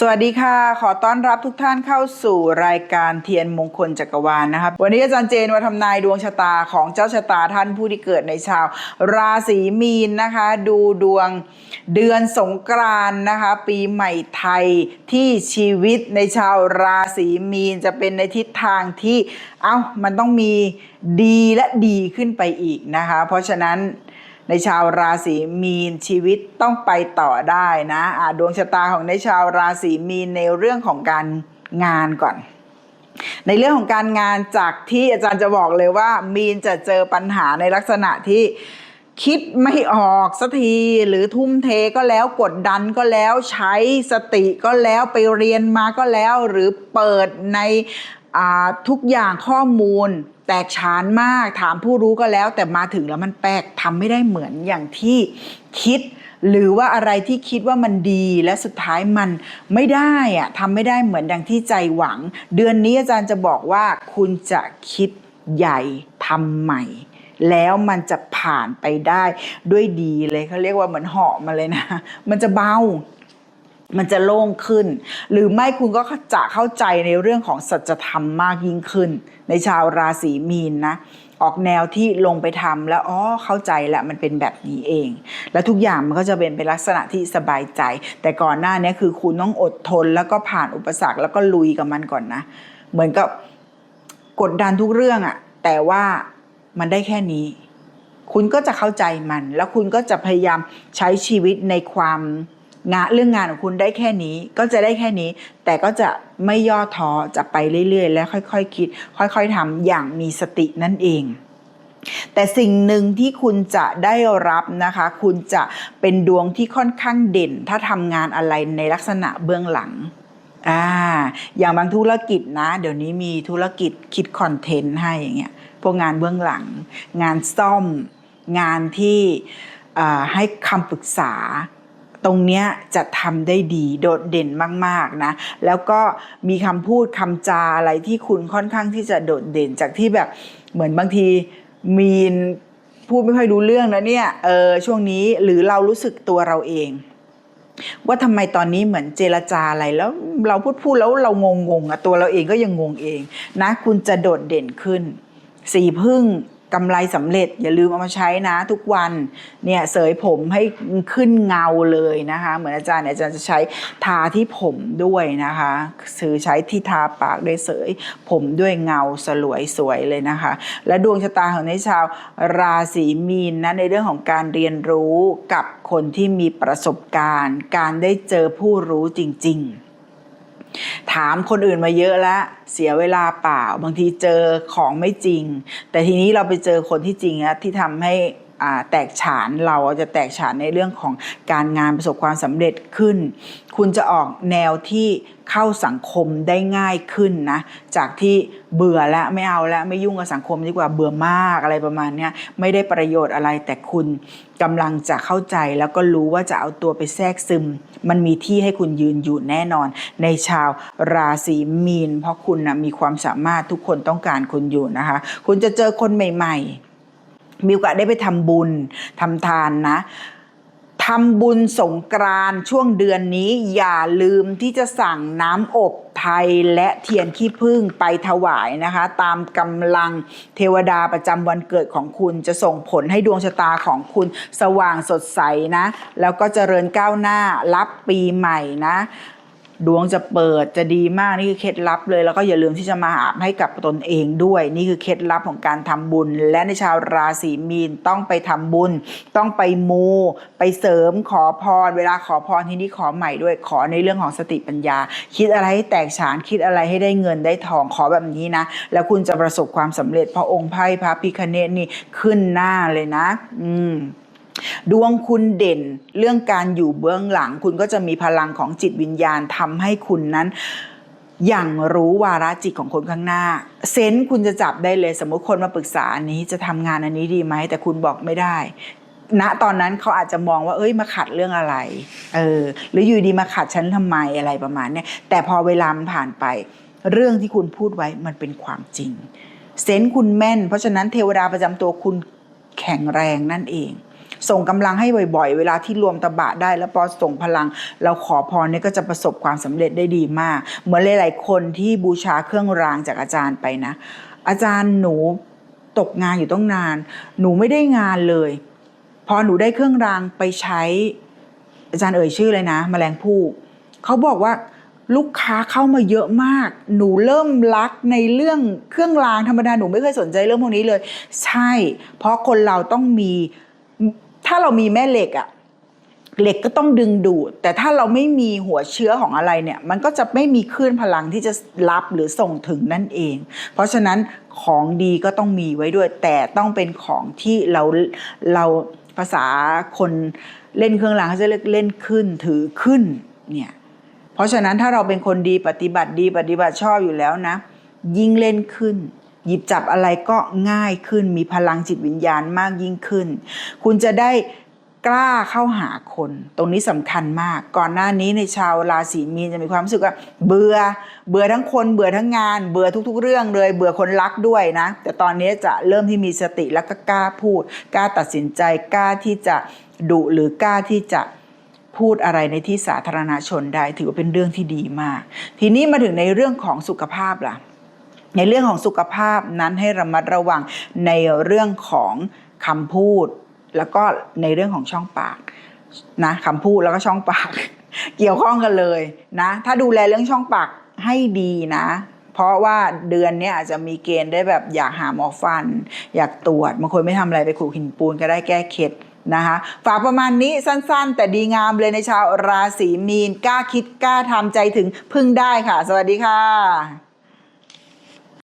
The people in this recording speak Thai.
สวัสดีค่ะ ขอต้อนรับทุกท่านเข้าสู่รายการเทียนมงคลจักรวาลนะครับ วันนี้อาจารย์เจนมาทำนายดวงชะตาของเจ้าชะตาท่านผู้ที่เกิดในชาว ราศีมีนนะคะ ดูดวงเดือนสงกรานต์นะคะ ปีใหม่ไทยที่ชีวิตในชาวราศีมีนจะเป็นในทิศทางที่เอ้ามันต้องมีดีและดีขึ้นไปอีกนะคะ เพราะฉะนั้น ในชาวราศีมีนชีวิตต้องไปต่อได้นะอะดวงชะตาของในชาวราศีมีนในเรื่องของการงานก่อน ในเรื่องของการงานจากที่อาจารย์จะบอกเลยว่า มีนจะเจอปัญหาในลักษณะที่คิดไม่ออกสักทีหรือทุ่มเทก็แล้วกดดันก็แล้วใช้สติก็แล้วไปเรียนมาก็แล้ว หรือเปิดใน ทุกอย่างข้อมูลแตกฉานมากถามผู้รู้ก็แล้ว แต่มาถึงแล้วมันแปลกทำไม่ได้เหมือนอย่างที่คิด หรือว่าอะไรที่คิดว่ามันดีและสุดท้ายมันไม่ได้อะทำไม่ได้เหมือนดังที่ใจหวัง เดือนนี้อาจารย์จะบอกว่าคุณจะคิดใหญ่ทำใหม่ แล้วมันจะผ่านไปได้ด้วยดีเลยเขาเรียกว่าเหมือนเหาะมาเลยนะ มันจะเบา มันจะโล่งขึ้น หรือไม่คุณก็จะเข้าใจในเรื่องของสัจธรรมมากยิ่งขึ้น ในชาวราศีมีนนะ ออกแนวที่ลงไปทำแล้วอ๋อเข้าใจแล้วมันเป็นแบบนี้เอง แล้วทุกอย่างมันก็จะเป็นเป็นลักษณะที่สบายใจ แต่ก่อนหน้านี้คือคุณต้องอดทนแล้วก็ผ่านอุปสรรคแล้วก็ลุยกับมันก่อนนะ เหมือนกับกดดันทุกเรื่องอะแต่ว่ามันได้แค่นี้ คุณก็จะเข้าใจมัน แล้วคุณก็จะพยายามใช้ชีวิตในความ งานเรื่องงานของคุณได้แค่นี้ก็จะได้แค่นี้ แต่ก็จะไม่ย่อท้อจะไปเรื่อยๆ และค่อยๆคคิด ค่อยๆทำอย่างมีสตินั่นเอง แต่สิ่งหนึ่งที่คุณจะได้รับนะคะ คุณจะเป็นดวงที่ค่อนข้างเด่น ถ้าทำงานอะไรในลักษณะเบื้องหลังอ่าอย่างบางธุรกิจนะ เดี๋ยวนี้มีธุรกิจคิดคอนเทนต์ให้อย่างเงี้ยพวกงานเบื้องหลัง งานซ่อม งานที่ให้คำปรึกษา รงเนี้ยจะทำได้ดีโดดเด่นมากๆนะ แล้วก็มีคำพูดคำจาอะไรที่คุณค่อนข้างที่จะโดดเด่นจากที่แบบเหมือนบางทีมีนพูดไม่ค่อยรู้เรื่องนะเนี่ยเออช่วงนี้หรือเรารู้สึกตัวเราเองว่าทำไมตอนนี้เหมือนเจรจาอะไรแล้วเราพูดพูดแล้วเรางงงอะตัวเราเองก็ยังงงเองนะ คุณจะโดดเด่นขึ้น สีพึ่ง กำไรสำเร็จอย่าลืมเอามาใช้นะทุกวันเนี่ยเสยผมให้ขึ้นเงาเลยนะคะ เหมือนอาจารย์เนี่ยอาจารย์จะใช้ทาที่ผมด้วยนะคะซื้อใช้ที่ทาปากด้วยเสย ผมด้วยเงาสลวยสวยเลยนะคะ และดวงชะตาของในชาวราศีมีนนะในเรื่องของการเรียนรู้กับคนที่มีประสบการณ์ การได้เจอผู้รู้จริง ๆ ถามคนอื่นมาเยอะแล้วเสียเวลาเปล่า บางทีเจอของไม่จริง แต่ทีนี้เราไปเจอคนที่จริงนะที่ทำให้ แตกฉานเราจะแตกฉานในเรื่องของการงานประสบความสำเร็จขึ้น คุณจะออกแนวที่เข้าสังคมได้ง่ายขึ้นนะจากที่เบื่อแล้วไม่เอาแล้วไม่ยุ่งกับสังคมดีกว่าเบื่อมากอะไรประมาณนี้ไม่ได้ประโยชน์อะไรแต่คุณกำลังจะเข้าใจแล้วก็รู้ว่าจะเอาตัวไปแทรกซึม มันมีที่ให้คุณยืนอยู่แน่นอน ในชาวราศีมีน เพราะคุณนะมีความสามารถทุกคนต้องการคุณอยู่นะคะ คุณจะเจอคนใหม่ ๆ มีโอกาสได้ไปทำบุญทำทานนะทำบุญสงกรานช่วงเดือนนี้อย่าลืมที่จะสั่งน้ำอบไทยและเทียนขี้ผึ้งไปถวายนะคะ ตามกำลังเทวดาประจำวันเกิดของคุณจะส่งผลให้ดวงชะตาของคุณสว่างสดใสนะ แล้วก็เจริญก้าวหน้ารับปีใหม่นะ ดวงจะเปิดจะดีมากนี่คือเคล็ดลับเลย แล้วก็อย่าลืมที่จะมาอาให้กับตนเองด้วย นี่คือเคล็ดลับของการทำบุญ และในชาวราศีมีนต้องไปทำบุญ ต้องไปมู ไปเสริมขอพร เวลาขอพรที่นี่ขอใหม่ด้วยขอในเรื่องของสติปัญญา คิดอะไรให้แตกฉานคิดอะไรให้ได้เงินได้ทองขอแบบนี้นะ แล้วคุณจะประสบความสำเร็จเพราะองค์ไพ่พระพิคเนตนี่ขึ้นหน้าเลยนะ อืม ดวงคุณเด่นเรื่องการอยู่เบื้องหลัง คุณก็จะมีพลังของจิตวิญญาณทำให้คุณนั้นอย่างรู้วาระจิตของคนข้างหน้า เซนส์คุณจะจับได้เลยสมมติคนมาปรึกษาอันนี้จะทำงานอันนี้ดีไหม แต่คุณบอกไม่ได้ณตอนนั้นเขาอาจจะมองว่า เอ้ยมาขัดเรื่องอะไร เออ หรืออยู่ดีมาขัดฉันทำไมอะไรประมาณเนี้ยแต่พอเวลามันผ่านไป เรื่องที่คุณพูดไว้มันเป็นความจริง เซนส์คุณแม่น เพราะฉะนั้นเทวดาประจำตัวคุณแข็งแรงนั่นเอง ส่งกำลังให้บ่อยๆ เวลาที่รวมตะบะได้แล้วพอส่งพลัง เราขอพรเนี่ยก็จะประสบความสำเร็จได้ดีมาก เหมือนหลายๆคนที่บูชาเครื่องรางจากอาจารย์ไปนะ อาจารย์หนูตกงานอยู่ต้องนาน หนูไม่ได้งานเลย พอหนูได้เครื่องรางไปใช้ อาจารย์เอ่ยชื่อเลยนะแมลงภู่เขาบอกว่าลูกค้าเข้ามาเยอะมาก หนูเริ่มรักในเรื่องเครื่องรางธรรมดา หนูไม่เคยสนใจเรื่องพวกนี้เลย ใช่ เพราะคนเราต้องมี ถ้าเรามีแม่เหล็กอะเหล็กก็ต้องดึงดูด แต่ถ้าเราไม่มีหัวเชื้อของอะไรเนี่ย มันก็จะไม่มีคลื่นพลังที่จะรับหรือส่งถึงนั่นเอง เพราะฉะนั้นของดีก็ต้องมีไว้ด้วย แต่ต้องเป็นของที่เราเราภาษาคนเล่นเครื่องรางเขาจะเรียกเล่นขึ้นถือขึ้นเนี่ยเพราะฉะนั้นถ้าเราเป็นคนดีปฏิบัติดีปฏิบัติชอบอยู่แล้วนะ ยิ่งเล่นขึ้น หยิบจับอะไรก็ง่ายขึ้น มีพลังจิตวิญญาณมากยิ่งขึ้น คุณจะได้กล้าเข้าหาคน ตรงนี้สำคัญมาก ก่อนหน้านี้ในชาวราศีมีนจะมีความรู้สึกว่าเบื่อเบื่อทั้งคนเบื่อทั้งงาน เบื่อทุก ๆ เรื่องเลย เบื่อคนรักด้วยนะ แต่ตอนนี้จะเริ่มที่มีสติแล้วก็กล้าพูด กล้าตัดสินใจกล้าที่จะดุหรือกล้าที่จะพูดอะไรในที่สาธารณชนได้ ถือว่าเป็นเรื่องที่ดีมาก ทีนี้มาถึงในเรื่องของสุขภาพล่ะ ในเรื่องของสุขภาพนั้นให้ระมัดระวังในเรื่องของคำพูด แล้วก็ในเรื่องของช่องปากนะคำพูดแล้วก็ช่องปาก เกี่ยวข้องกันเลยนะถ้าดูแลเรื่องช่องปากให้ดีนะ เพราะว่าเดือนนี้อาจจะมีเกณฑ์ได้แบบอยากหาหมอฟัน อยากตรวจบางคนไม่ทำอะไรไปขูดหินปูนก็ได้แก้เคล็ดนะคะฝากประมาณนี้สั้นๆ แต่ดีงามเลยในชาวราศีมีนกล้าคิดกล้าทำใจถึงพึ่งได้ค่ะ สวัสดีค่ะ